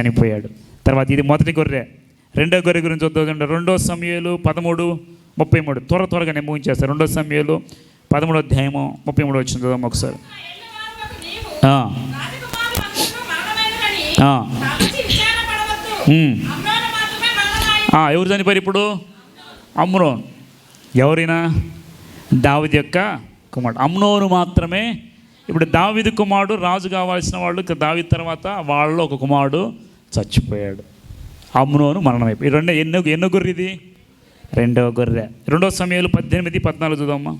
చనిపోయాడు. తర్వాత ఇది మొదటి గొర్రె. రెండో గొర్రె గురించి వద్దు రెండో సమయాలు పదమూడు ముప్పై మూడు. త్వర త్వరగా నేను ముగించేస్తాను రెండో సమయాలు పదమూడో అధ్యాయము ముప్పై మూడు వచ్చింది చూద్దాం ఒకసారి. ఎవరు చనిపోయారు ఇప్పుడు? అమ్నోన్ ఎవరైనా? దావిది యొక్క కుమారుడు. అమ్నోను మాత్రమే. ఇప్పుడు దావిది కుమారుడు రాజు కావాల్సిన వాళ్ళు దావిది తర్వాత వాళ్ళు ఒక కుమారుడు. చచ్చిపోయాడు. అమ్నోను మరణమైపోయి. రెండో ఎన్నో ఎన్నో గొర్రె ఇది? రెండవ గొర్రె. రెండో సమయాలు పద్దెనిమిది పద్నాలుగు చూద్దామా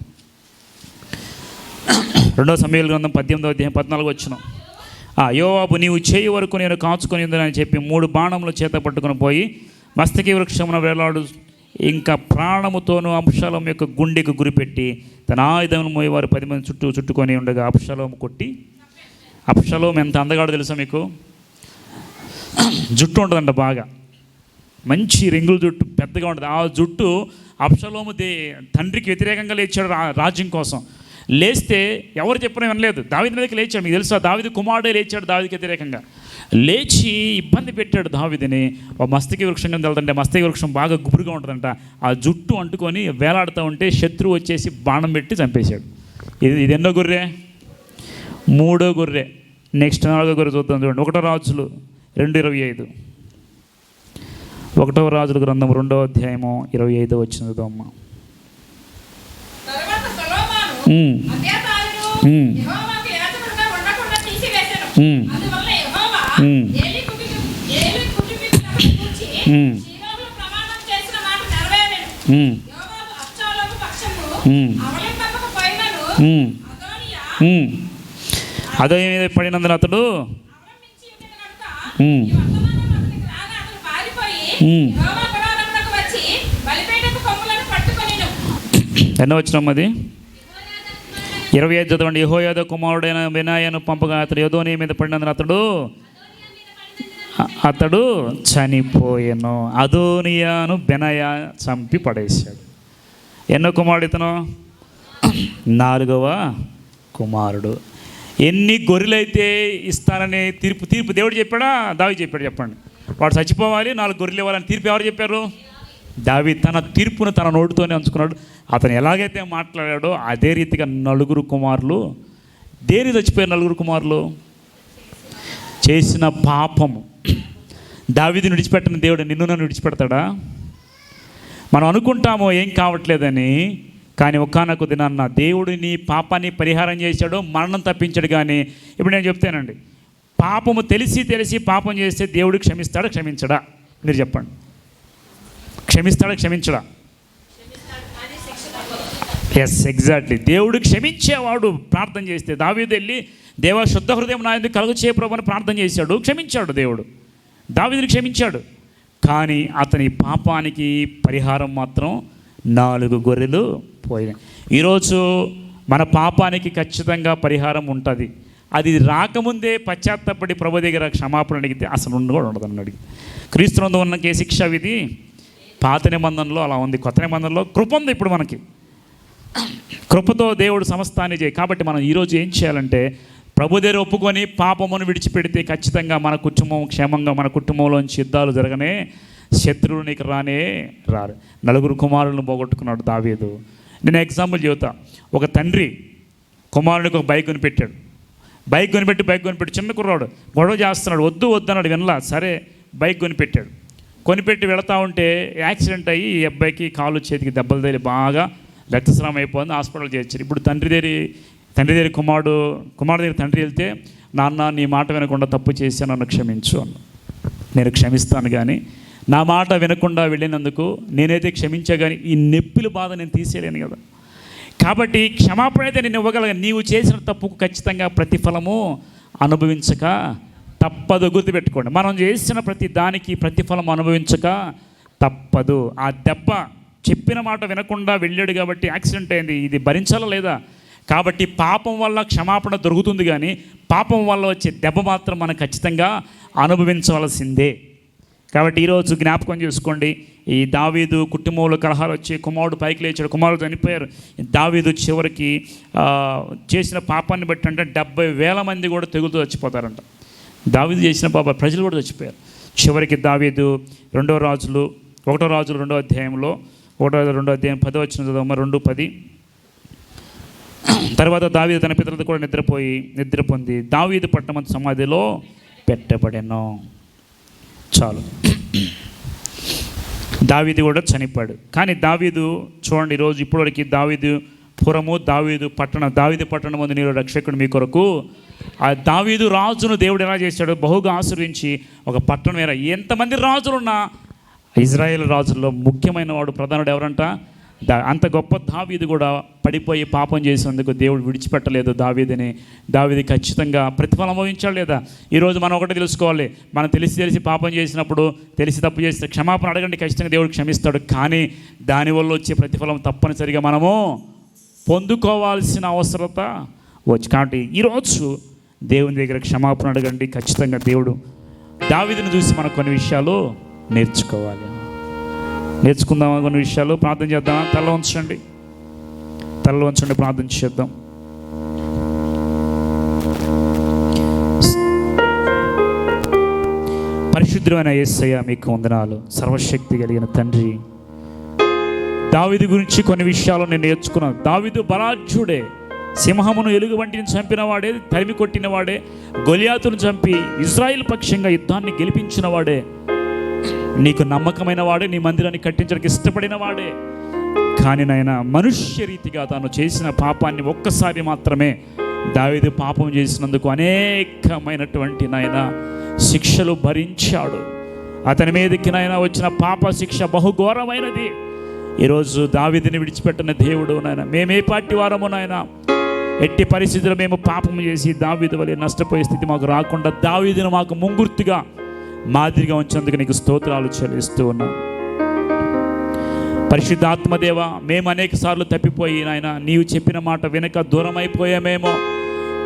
రెండో సమయాలు గ్రంథం పద్దెనిమిదో అధ్యాయం పద్నాలుగు వచ్చిన. యోవాబు నీవు చేయి వరకు నేను కాచుకొని ఉందని చెప్పి మూడు బాణములు చేత పట్టుకొని పోయి మస్తకి వృక్షమున వేలాడు ఇంకా ప్రాణముతోనూ అంశాలం యొక్క గుండెకు గురిపెట్టి తన ఆయుధమును మోయేవారు పది మంది చుట్టూ చుట్టుకొని ఉండగా అప్షలోము కొట్టి. అప్షలోం ఎంత అందగాడో తెలుసా మీకు? జుట్టు ఉంటుందంట బాగా. మంచి రింగుల జుట్టు పెద్దగా ఉంటుంది. ఆ జుట్టు అప్సలోము దే తండ్రికి వ్యతిరేకంగా లేచాడు రాజ్యం కోసం. లేస్తే ఎవరు చెప్పినా వినలేదు. దావిది మీదకి లేచాడు మీకు తెలుసా? దావిది కుమారుడే లేచాడు దావిదికి వ్యతిరేకంగా. లేచి ఇబ్బంది పెట్టాడు దావిదిని. ఓ మస్తకి వృక్షం కింద వెళ్తుంటే మస్తకి వృక్షం బాగా గుబురుగా ఉంటుందంట. ఆ జుట్టు అంటుకొని వేలాడుతూ ఉంటే శత్రువు వచ్చేసి బాణం పెట్టి చంపేశాడు. ఇది ఇది ఎన్నో గొర్రె? మూడో గొర్రె. నెక్స్ట్ నాలుగో గొర్రె చూద్దాం చూడండి. ఒకటో రాజులు. రెండు ఇరవై ఐదు. ఒకటవ రాజుల గ్రంథం రెండవ అధ్యాయము ఇరవై ఐదు వచ్చింది అమ్మ. అదే పడినందున అతడు ఎన్నో వచ్చినాం అది? ఇరవై ఐదు చదవండి. యహోయాద కుమారుడైన వినాయను పంపగా అతడు యదోని మీద పడినందున అతడు అతడు చనిపోయాను. అదోనియాను బెనయా చంపి పడేశాడు. ఎన్నో కుమారుడు ఇతను? నాలుగవ కుమారుడు. ఎన్ని గొర్రెలైతే ఇస్తానని తీర్పు తీర్పు దేవుడు చెప్పాడా? దావి చెప్పాడు చెప్పండి. వాడు చచ్చిపోవాలి నాలుగు గొర్రెలు ఇవ్వాలని తీర్పు ఎవరు చెప్పారు? దావి తన తీర్పును తన నోటితోనే ఉంచుకున్నాడు అతను ఎలాగైతే మాట్లాడాడో అదే రీతిగా నలుగురు కుమారులు దేని చచ్చిపోయారు నలుగురు కుమారులు చేసిన పాపము. దావిది విడిచిపెట్టిన దేవుడు నిన్ను నన్ను విడిచిపెడతాడా? మనం అనుకుంటామో ఏం కావట్లేదని కానీ ఒకనొక దినాన్న దేవుడు నీ పాపాన్ని పరిహారం చేశాడు మరణం తప్పించాడు కానీ ఇప్పుడు నేను చెప్తానండి. పాపము తెలిసి తెలిసి పాపం చేస్తే దేవుడు క్షమిస్తాడా క్షమించడా? మీరు చెప్పండి. క్షమిస్తాడా క్షమించడా? ఎస్ ఎగ్జాక్ట్లీ దేవుడు క్షమించేవాడు ప్రార్థన చేస్తే దావీదు వెళ్ళి దేవ శుద్ధ హృదయం నా ఎందుకు కలుగు చేయ అని ప్రార్థన చేశాడు. క్షమించాడు దేవుడు. దావీదుని క్షమించాడు. కానీ అతని పాపానికి పరిహారం మాత్రం నాలుగు గొర్రెలు పోయినాయి. ఈరోజు మన పాపానికి ఖచ్చితంగా పరిహారం ఉంటుంది. అది రాకముందే పశ్చాత్తపడి ప్రభు దగ్గర క్షమాపణ అడిగితే అసలు ఉండి కూడా ఉండదు అని అడిగి. క్రీస్తునందు ఉన్న శిక్ష విధి పాత నిబంధనలో అలా ఉంది. కొత్త నిబంధనలో కృప ఉంది ఇప్పుడు మనకి. కృపతో దేవుడు సమస్తాన్ని చేయి. కాబట్టి మనం ఈరోజు ఏం చేయాలంటే ప్రభు దగ్గర ఒప్పుకొని పాపమును విడిచిపెడితే ఖచ్చితంగా మన కుటుంబం క్షేమంగా మన కుటుంబంలోంచి యుద్ధాలు జరగనే శత్రువులు నీకు రానే రారు. నలుగురు కుమారులను పోగొట్టుకున్నాడు దావీదు. నేను ఎగ్జాంపుల్ చెబుతా. ఒక తండ్రి కుమారుడికి ఒక బైక్ కొనిపెట్టాడు. బైక్ కొనిపెట్టి బైక్ కొనిపెట్టి చిన్న కుర్రాడు. గొడవ చేస్తున్నాడు. వద్దు వద్దు అన్నాడు వినలా. సరే బైక్ కొనిపెట్టాడు. కొనిపెట్టి వెళతా ఉంటే యాక్సిడెంట్ అయ్యి ఈ అబ్బాయికి కాలు చేతికి దెబ్బలు తగిలి బాగా రక్తస్రావం అయిపోయింది హాస్పిటల్ చేర్చారు. ఇప్పుడు తండ్రి దగ్గర తండ్రి దగ్గర కుమారుడు కుమారుడు దగ్గర తండ్రి వెళ్తే నాన్న నీ మాట వినకుండా తప్పు చేశాను నన్ను క్షమించు అన్న నేను క్షమిస్తాను కానీ నా మాట వినకుండా వెళ్ళినందుకు నేనైతే క్షమించా కానీ ఈ నొప్పిల బాధ నేను తీసేయలేను కదా. కాబట్టి క్షమాపణ అయితే నేను ఇవ్వగలను. నీవు చేసిన తప్పుకు ఖచ్చితంగా ప్రతిఫలము అనుభవించక తప్పదు. గుర్తుపెట్టుకోండి. మనం చేసిన ప్రతి దానికి ప్రతిఫలం అనుభవించక తప్పదు. ఆ దెబ్బ చెప్పిన మాట వినకుండా వెళ్ళాడు కాబట్టి యాక్సిడెంట్ అయింది. ఇది భరించాలా లేదా? కాబట్టి పాపం వల్ల క్షమాపణ దొరుకుతుంది కానీ పాపం వల్ల వచ్చే దెబ్బ మాత్రం మనం ఖచ్చితంగా అనుభవించవలసిందే. కాబట్టి ఈరోజు జ్ఞాపకం చేసుకోండి. ఈ దావీదు కుటుంబంలో కలహాలు వచ్చి కుమారుడు పైకి లేచాడు. కుమారుడు చనిపోయారు. దావీదు చివరికి చేసిన పాపాన్ని బట్టి అంటే డెబ్బై వేల మంది కూడా తెగులుతో చచ్చిపోతారంట. దావీదు చేసిన పాప ప్రజలు కూడా చచ్చిపోయారు. చివరికి దావీదు రెండో రాజులు ఒకటో రాజులు రెండో అధ్యాయంలో ఒకటో రెండో అధ్యాయం పదో వచ్చిన చదవమ్మ రెండు పది. తర్వాత దావీదు తన పితలతో కూడా నిద్రపోయి నిద్ర పొంది దావీదు పట్టణం సమాధిలో పెట్టబడెను. చాలు. దావీదు కూడా చనిపోయాడు. కానీ దావీదు చూడండి ఈరోజు ఇప్పటివరకు దావీదు పురము దావీదు పట్టణం దావీదు పట్టణం ముందు నీరు రక్షకుడు మీ కొరకు. ఆ దావీదు రాజును దేవుడు ఎలా చేశాడు? బహుగా ఆశ్రయించి ఒక పట్టణం వేర. ఎంతమంది రాజులున్నా ఇజ్రాయేల్ రాజుల్లో ముఖ్యమైన వాడు ప్రధానుడు ఎవరంట? అంత గొప్ప దావీది కూడా పడిపోయి పాపం చేసినందుకు దేవుడు విడిచిపెట్టలేదు దావీదిని. దావీది ఖచ్చితంగా ప్రతిఫలం అనుభవించాడు లేదా? ఈరోజు మనం ఒకటి తెలుసుకోవాలి. మనం తెలిసి తెలిసి పాపం చేసినప్పుడు తెలిసి తప్పు చేస్తే క్షమాపణ అడగండి. ఖచ్చితంగా దేవుడు క్షమిస్తాడు. కానీ దానివల్ల వచ్చే ప్రతిఫలం తప్పనిసరిగా మనము పొందుకోవాల్సిన అవసరత వచ్చి. కాబట్టి ఈరోజు దేవుని దగ్గర క్షమాపణ అడగండి. ఖచ్చితంగా దేవుడు దావీదుని చూసి మనం కొన్ని విషయాలు నేర్చుకోవాలి. నేర్చుకుందాం కొన్ని విషయాలు? ప్రార్థన చేద్దాం తల ఉంచండి. తల ఉంచండి ప్రార్థన చేద్దాం. పరిశుద్ధమైన యేసయ్య మీకు వందనాలు. సర్వశక్తి కలిగిన తండ్రి. దావిది గురించి కొన్ని విషయాలు నేను నేర్చుకున్నాను. దావిదు బలాఢ్యుడే. సింహమును ఎలుగు వంటిని చంపినవాడే తరిమి కొట్టినవాడే గొలియాతును చంపి ఇజ్రాయిల్ పక్షంగా యుద్ధాన్ని గెలిపించినవాడే. నీకు నమ్మకమైన వాడే నీ మందిరాన్ని కట్టించడానికి ఇష్టపడిన వాడే. కానీ నాయన మనుష్య రీతిగా తాను చేసిన పాపాన్ని ఒక్కసారి మాత్రమే దావీదు పాపం చేసినందుకు అనేకమైనటువంటి నాయన శిక్షలు భరించాడు. అతని మీదకి నాయన వచ్చిన పాప శిక్ష బహుఘోరమైనది. ఈరోజు దావిదిని విడిచిపెట్టిన దేవుడు నాయన మేమే పార్టీ వారము నాయన. ఎట్టి పరిస్థితుల్లో మేము పాపం చేసి దావిది వలె నష్టపోయే స్థితి మాకు రాకుండా దావిదిని మాకు ముంగుర్తిగా మాదిరిగా ఉంచినందుకు నీకు స్తోత్రాలు చెల్లిస్తూ ఉన్నాం. పరిశుద్ధాత్మదేవ మేము అనేక సార్లు తప్పిపోయి నాయన నీవు చెప్పిన మాట వెనుక దూరం అయిపోయామేమో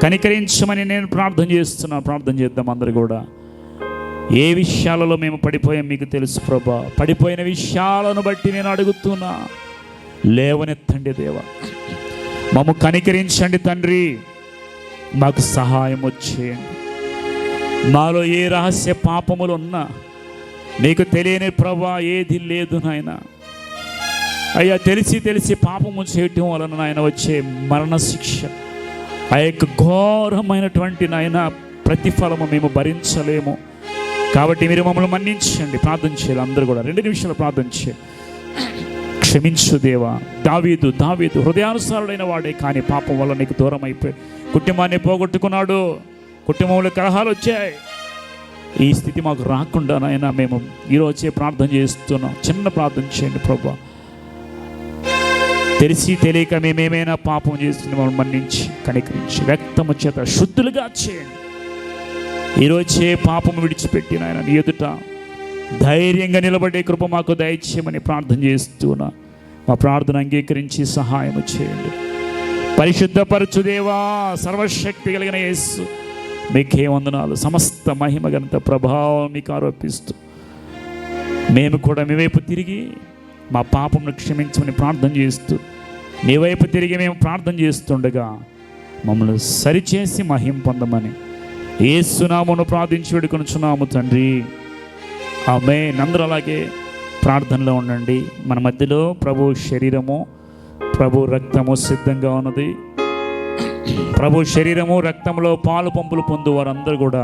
కనికరించమని నేను ప్రార్థన చేస్తున్నాను. ప్రార్థన చేద్దాం అందరు కూడా. ఏ విషయాలలో మేము పడిపోయాం మీకు తెలుసు ప్రభా. పడిపోయిన విషయాలను బట్టి నేను అడుగుతున్నా. లేవనెత్తండి దేవ. మమ్మ కనికరించండి తండ్రి. మాకు సహాయం వచ్చేయండి. మాలో ఏ రహస్య పాపములు ఉన్నా నీకు తెలియని ప్రభా ఏది లేదు నాయన. అయ్యా తెలిసి తెలిసి పాపము చేయటం వలన నాయన వచ్చే మరణశిక్ష ఆ యొక్క ఘోరమైనటువంటి నాయన ప్రతిఫలము మేము భరించలేము. కాబట్టి మీరు మమ్మల్ని మన్నించండి ప్రార్థన చేయాలి అందరూ కూడా. రెండు నిమిషాలు ప్రార్థన చేయాలి క్షమించు దేవా. దావీదు దావీదు హృదయానుసారుడైన వాడే కానీ పాపం వల్ల నీకు దూరం అయిపోయి కుటుంబాన్ని పోగొట్టుకున్నాడు. కుటుంబంలో కలహాలు వచ్చాయి. ఈ స్థితి మాకు రాకుండా నాయన మేము ఈరోజే ప్రార్థన చేస్తున్నాం. చిన్న ప్రార్థన చేయండి ప్రభా. తెలిసి తెలియక మేమేమైనా పాపం చేస్తుంది మమ్మల్ని మన్నించి కనికరించి వ్యక్తము చేత శుద్ధులుగా చేయండి. ఈరోజే పాపము విడిచిపెట్టిన ఆయన నీ ఎదుట ధైర్యంగా నిలబడే కృప మాకు దయచేయమని ప్రార్థన చేస్తున్నా. మా ప్రార్థన అంగీకరించి సహాయం చేయండి. పరిశుద్ధపరచుదేవా సర్వశక్తి కలిగిన యేసు. మీకే వందనాలు. సమస్త మహిమ గణత ప్రభావం మీకు ఆరోపిస్తూ మేము కూడా మీ వైపు తిరిగి మా పాపంను క్షమించమని ప్రార్థన చేస్తూ నీ వైపు తిరిగి మేము ప్రార్థన చేస్తుండగా మమ్మల్ని సరిచేసి మహిం పొందమని ఏ సునామను ప్రార్థించి వేడుకొనుచున్నాము తండ్రి. ఆమె నందరు అలాగే ప్రార్థనలో ఉండండి. మన మధ్యలో ప్రభు శరీరము ప్రభు రక్తము సిద్ధంగా ఉన్నది. ప్రభు శరీరము రక్తంలో పాలు పంపులు పొందు వారందరూ కూడా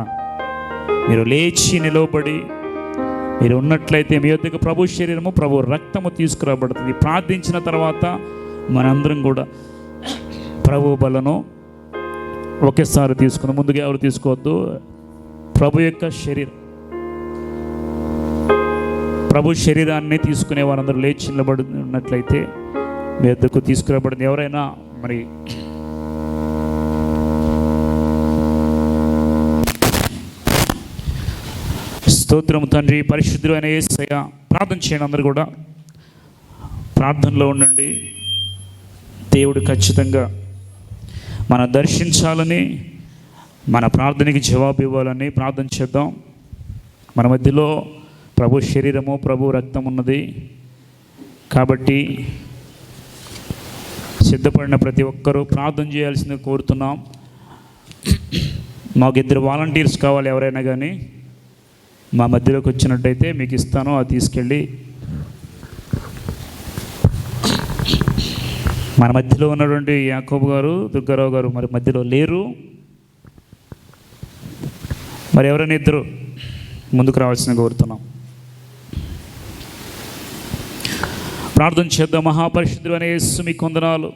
మీరు లేచి నిలవబడి మీరు ఉన్నట్లయితే మీ యొద్దకు ప్రభు శరీరము ప్రభు రక్తము తీసుకురాబడుతుంది. ప్రార్థించిన తర్వాత మనందరం కూడా ప్రభు బలను ఒకేసారి తీసుకుని ముందుగా ఎవరు తీసుకోవద్దు? ప్రభు యొక్క శరీరం. ప్రభు శరీరాన్ని తీసుకునే వారందరూ లేచి నిలబడి ఉన్నట్లయితే మీ వద్దకు తీసుకురాబడింది ఎవరైనా మరి స్తోత్రం తండ్రి పరిశుద్ధులైన యేసయ్య ప్రార్థన చేయండి అందరూ కూడా. ప్రార్థనలో ఉండండి. దేవుడు ఖచ్చితంగా మనం దర్శించాలని మన ప్రార్థనకి జవాబు ఇవ్వాలని ప్రార్థన చేద్దాం. మన మధ్యలో ప్రభు శరీరము ప్రభు రక్తం ఉన్నది. కాబట్టి సిద్ధపడిన ప్రతి ఒక్కరూ ప్రార్థన చేయాల్సింది కోరుతున్నాం. మాకు ఇద్దరు వాలంటీర్స్ కావాలి ఎవరైనా కానీ. మా మధ్యలోకి వచ్చినట్టయితే మీకు ఇస్తాను అది తీసుకెళ్ళి. మన మధ్యలో ఉన్నటువంటి యాకోబు గారు దుర్గారావు గారు మరి మధ్యలో లేరు. మరి ఎవరైనా ఇద్దరు ముందుకు రావాల్సిన కోరుతున్నాం. ప్రార్థన చేద్దాం. మహాపరిశుద్ధులు అనే మీ కొందనాలు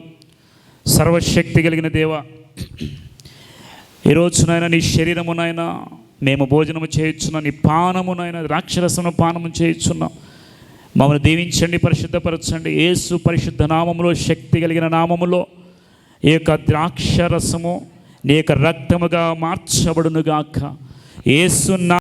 సర్వశక్తి కలిగిన దేవ ఈరోజునైనా నీ శరీరమునైనా మేము భోజనము చేయుచున్నాం నీ పానమునైనా ద్రాక్షరసము పానము చేయుచున్నాం. మమ్మల్ని దీవించండి పరిశుద్ధపరచండి. ఏసు పరిశుద్ధ నామములో శక్తి కలిగిన నామములో ఈ యొక్క ద్రాక్షరసము నీ యొక్క రక్తముగా మార్చబడునుగాక. ఏసు నా